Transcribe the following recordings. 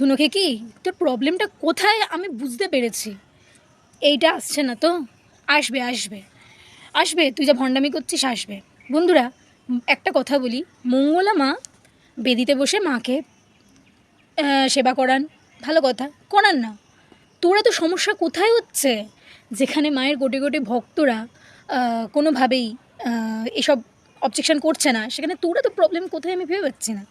ধুনুকে কি? তোর প্রবলেমটা কোথায়? আমি বুঝতে পেরেছি। এইটা আসছে না তো? আসবে আসবে। আসবে, তুই যা ভণ্ডামি করছিস, আসবে। বন্ধুরা, একটা কথা বলি। মঙ্গলা মা বেদিতে বসে মাকে সেবা করান। ভালো কথা, করান না। তোরা তো সমস্যা কোথায় হচ্ছে? যেখানে মায়ের গোটে গোটে ভক্তরা কোনোভাবেই এসব অবজেকশন করছে না। সেখানে তোরা তো প্রবলেম কোথায়? আমি ভেবে পাচ্ছি না।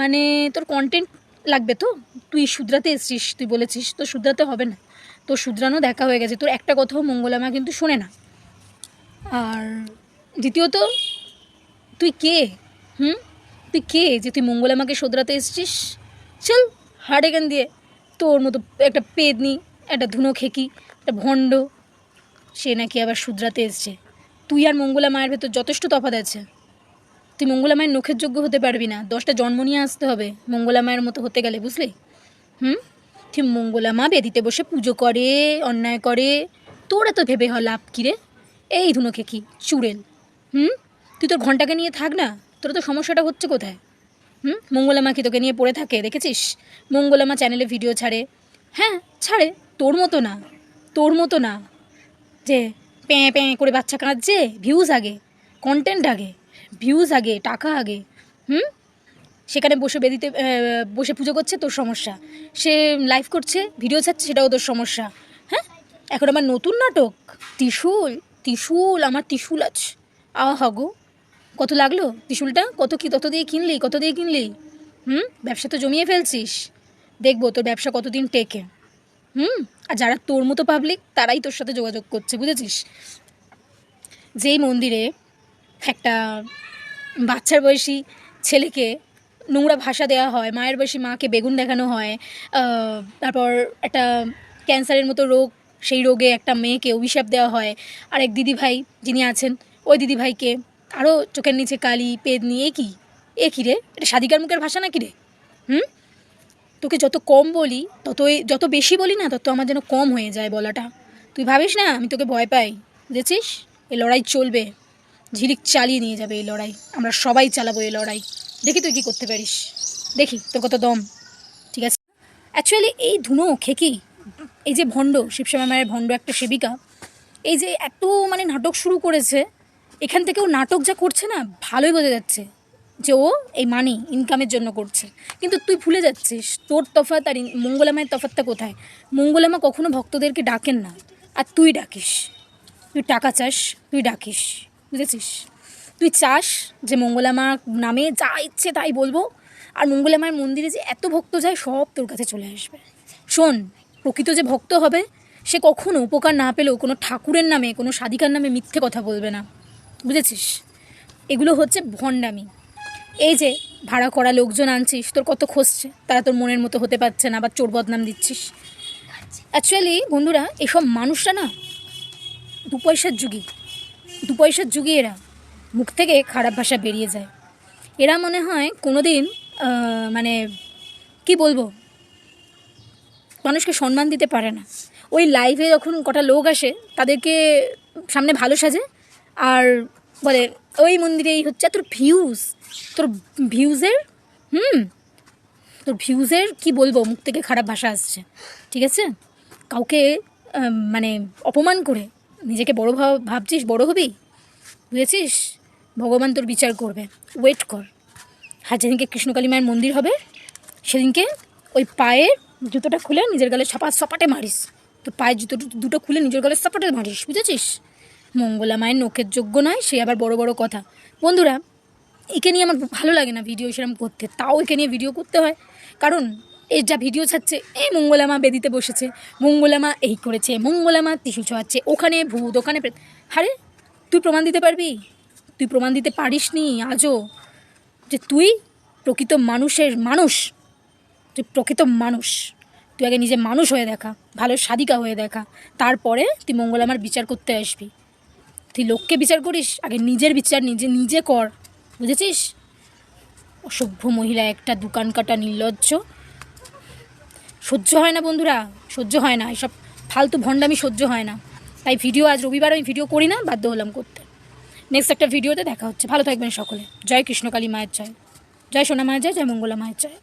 মানে তোর কন্টেন্ট লাগবে তো? তুই শুধরাতে এসছিস, তুই বলেছিস, তো শুধরাতে হবে না। তো শুধরানো দেখা হয়ে গেছে, তোর একটা কথাও মঙ্গলামা কিন্তু শোনে না। আর দ্বিতীয়ত, তুই কে? হুম? তুই কে যে তুই মঙ্গলামাকে শোধরাতে এসছিস? চল এখান দিয়ে তোর মতো একটা পেদনি, একটা ধুনো খেকি একটা ভণ্ড, সে নাকি আবার শুধরাতে এসছে। তুই আর মঙ্গলা মায়ের ভেতর যথেষ্ট তফাৎ আছে। তুই মঙ্গলা মায়ের নখের যোগ্য হতে পারবি না। দশটা জন্ম নিয়ে আসতে হবে। মঙ্গলা মায়ের মতো হতে গেলে, বুঝলি? হুম? তুই মঙ্গলা মা বেদিতে বসে পুজো করে, অন্যায় করে। তোরা তো ভেবে হ, লাভ কী রে? এই ধুনো খেকি, চুড়েল। হুম? তুই তোর ঘন্টাকে নিয়ে থাক না। তোর তো সমস্যাটা হচ্ছে কোথায়? হুম? মঙ্গলামা কি তোকে নিয়ে পড়ে থাকে, দেখেছিস? মঙ্গলামা চ্যানেলে ভিডিও ছাড়ে। হ্যাঁ ছাড়ে। তোর মতো না। তোর মতো না। যে, প্যাঁ প্যাঁ করে বাচ্চা কাঁদছে ভিউজ আগে কন্টেন্ট আগে। ভিউজ আগে, টাকা আগে, হুম? সেখানে বসে বেদিতে বসে পুজো করছে তোর সমস্যা। সে লাইভ করছে ভিডিও ছাড়ছে, সেটাও তোর সমস্যা হ্যাঁ? এখন আমার নতুন নাটক, ত্রিশুল, ত্রিশূল, আমার ত্রিশুল আছে আহা গো, কত লাগল ত্রিশূলটা? কত কি কত দিয়ে কিনলি, কত দিয়ে কিনলি? হুম? ব্যবসা তো জমিয়ে ফেলছিস। দেখব তোর ব্যবসা কতদিন টেকে, হুম? আর যারা তোর মতো পাবলিক তারাই তোর সাথে যোগাযোগ করছে, বুঝেছিস? যেই মন্দিরে একটা বাচ্চার বয়সী ছেলেকে নোংরা ভাষা দেওয়া হয়, মায়ের বয়সী মাকে বেগুন দেখানো হয় তারপর একটা ক্যান্সারের মতো রোগ, সেই রোগে একটা মেয়েকে অভিশাপ দেওয়া হয়। আর এক দিদিভাই যিনি আছেন, ওই দিদিভাইকে আরও চোখের নিচে কালি পেদনি এ কি? এ কী রে? এটা সাদিকার মুখের ভাষা নাকি রে? হুম? তোকে যত কম বলি, ততই, যত বেশি বলি না, তত আমার যেন কম হয়ে যায় বলাটা। তুই ভাবিস না, আমি তোকে ভয় পাই। বুঝেছিস? এই লড়াই চলবে। ঝিলিক চালিয়ে নিয়ে যাবে এই লড়াই। আমরা সবাই চালাবো এই লড়াই। দেখি তুই কী করতে পারিস। দেখি, তোর কত দম। ঠিক আছে? অ্যাকচুয়ালি এই ধুনো খেকি এই যে ভণ্ড, শিবশ্যামা মায়ের ভণ্ড একটা সেবিকা, এই যে এত মানে নাটক শুরু করেছে, এখান থেকেও নাটক যা করছে না, ভালোই বোঝা যাচ্ছে যে ও এই মানি ইনকামের জন্য করছে। কিন্তু তুই ভুলে যাচ্ছিস, তোর তফাৎ আর মঙ্গলামায়ের তফাৎটা কোথায়? মঙ্গলামা কখনো ভক্তদেরকে ডাকেন না, আর তুই ডাকিস। তুই টাকা চাস, তুই ডাকিস। বুঝেছিস? তুই চাস যে মঙ্গলামা নামে যা ইচ্ছে তাই বলব, আর মঙ্গলামায়ের মন্দিরে যে এত ভক্ত যায় সব তোর কাছে চলে আসবে। শোন, প্রকৃত যে ভক্ত হবে, সে কখনো উপকার না পেলেও কোনো ঠাকুরের নামে, কোনো সাধিকার নামে মিথ্যে কথা বলবে না। বুঝেছিস? এগুলো হচ্ছে ভণ্ডামি। এই যে ভাড়া করা লোকজন আনছিস, তোর কত খসছে, তারা তোর মনের মতো হতে পারছে না বা চোর বদনাম দিচ্ছিস। অ্যাকচুয়ালি বন্ধুরা, এসব মানুষরা না দু পয়সার যুগী। দু পয়সার যুগে এরা মুখ থেকে খারাপ ভাষা বেরিয়ে যায়। এরা মনে হয় কোনো দিন মানে কি বলব, মানুষকে সম্মান দিতে পারে না। ওই লাইভে যখন কটা লোক আসে, তাদেরকে সামনে ভালো সাজে, আর বলে, ওই মন্দিরে এই হচ্ছে তোর ভিউজ তোর ভিউজের হুম, তোর ভিউজের কি বলব, মুখ থেকে খারাপ ভাষা আসছে। ঠিক আছে? কাউকে মানে অপমান করে নিজেকে বড় ভাব, ভাবছিস? বড় হবি? বুঝেছিস? ভগবান তোর বিচার করবে। ওয়েট কর। আর যেদিনকে কৃষ্ণকালী মায়ের মন্দির হবে, সেদিনকে ওই পায়ের জুতোটা খুলে নিজের গালে সাপা সপাটে মারিস। তোর পায়ের জুতো দুটো খুলে নিজের গালে সাপাটে মারিস, বুঝেছিস? মঙ্গলা মায়ের নখের যোগ্য নয়, সে আবার বড় বড় কথা। বন্ধুরা, একে নিয়ে আমার ভালো লাগে না ভিডিও সেরকম করতে। তাও একে নিয়ে ভিডিও করতে হয়। কারণ এর যা ভিডিও ছাড়ছে এই মঙ্গলামা বেদিতে বসেছে, মঙ্গলামা এই করেছে, মঙ্গলামা ত্রিশূল ছোঁয়াচ্ছে ওখানে ভূত, ওখানে প্রেত। আরে, তুই প্রমাণ দিতে পারবি? তুই প্রমাণ দিতে পারিস নি আজও যে তুই প্রকৃত মানুষের মানুষ। তুই প্রকৃত মানুষ। তুই আগে নিজে মানুষ হয়ে দেখা, ভালো সাদিকা হয়ে দেখা, তারপরে তুই মঙ্গলামার বিচার করতে আসবি। তুই লোককে বিচার করিস, আগে নিজের বিচার নিজে নিজে কর, বুঝেছিস? অসভ্য মহিলা একটা দোকান কাটা নির্লজ্জ সহ্য হয় না বন্ধুরা, সহ্য হয় না, এসব ফালতু ভণ্ডামি সহ্য হয় না। তাই ভিডিও আজ রবিবার, আমি ভিডিও করি না, বাধ্য হলাম করতে। নেক্সট একটা ভিডিওতে দেখা হচ্ছে। ভালো থাকবেন সকলে। জয় কৃষ্ণকালী মায়ের জয়। জয় সোনা মায়ের জয় জয় মঙ্গলা মায়ের জয়।